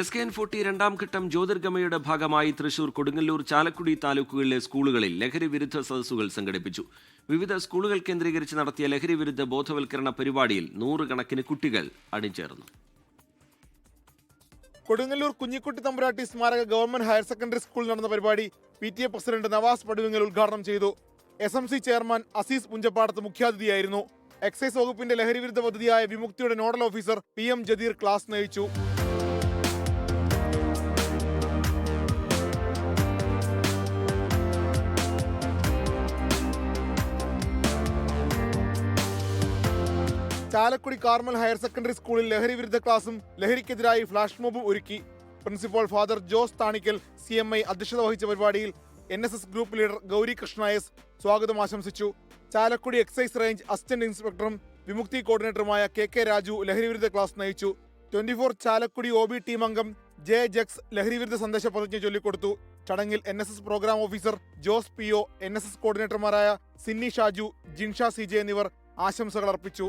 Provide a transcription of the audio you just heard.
S K N forty രണ്ടാം ഘട്ടം ജ്യോതിർഗമയുടെ ഭാഗമായി തൃശൂർ കൊടുങ്ങല്ലൂർ ചാലക്കുടി താലൂക്കുകളിലെ സ്കൂളുകളിൽ ലഹരി വിരുദ്ധ സദസ്സുകൾ സംഘടിപ്പിച്ചു. വിവിധ സ്കൂളുകൾ കേന്ദ്രീകരിച്ച് നടത്തിയ ലഹരി വിരുദ്ധ ബോധവൽക്കരണ പരിപാടിയിൽ നൂറുകണക്കിന് കുട്ടികൾ അണിചേർന്നു. കൊടുങ്ങല്ലൂർ കുഞ്ഞിക്കുട്ടി തമ്പുരാട്ടി സ്മാരക ഗവൺമെന്റ് ഹയർ സെക്കൻഡറി സ്കൂളിൽ നടന്ന പരിപാടി P T A president Navas Paduvingal ഉദ്ഘാടനം ചെയ്തു. S M C chairman Azeez Punchapadath മുഖ്യാതിഥിയായിരുന്നു. Excise വകുപ്പിന്റെ ലഹരി വിരുദ്ധ പദ്ധതിയായ വിമുക്തിയുടെ nodal officer P M Jadeer class നയിച്ചു. ചാലക്കുടി കാർമൽ ഹയർ സെക്കൻഡറി സ്കൂളിൽ ലഹരി വിരുദ്ധ ക്ലാസും ലഹരിക്കെതിരായി ഫ്ലാഷ് മോബും ഒരുക്കി. Principal father Jose Thanikkal C M I അധ്യക്ഷത വഹിച്ച പരിപാടിയിൽ N S S group leader Gauri Krishnayas സ്വാഗതം ആശംസിച്ചു. ചാലക്കുടി എക്സൈസ് റേഞ്ച് അസിസ്റ്റന്റ് ഇൻസ്പെക്ടറും വിമുക്തി കോർഡിനേറ്ററുമായ കെ കെ രാജു ലഹരി വിരുദ്ധ ക്ലാസ് നയിച്ചു. Twenty four Chalakudy O B team അംഗം ജെ ജക്സ് ലഹരി വിരുദ്ധ സന്ദേശ പ്രതിജ്ഞ ചൊല്ലിക്കൊടുത്തു. ചടങ്ങിൽ N S S programme officer Jose P O N S S കോർഡിനേറ്റർമാരായ Sinni Shaju Jinsha C J എന്നിവർ ആശംസകൾ അർപ്പിച്ചു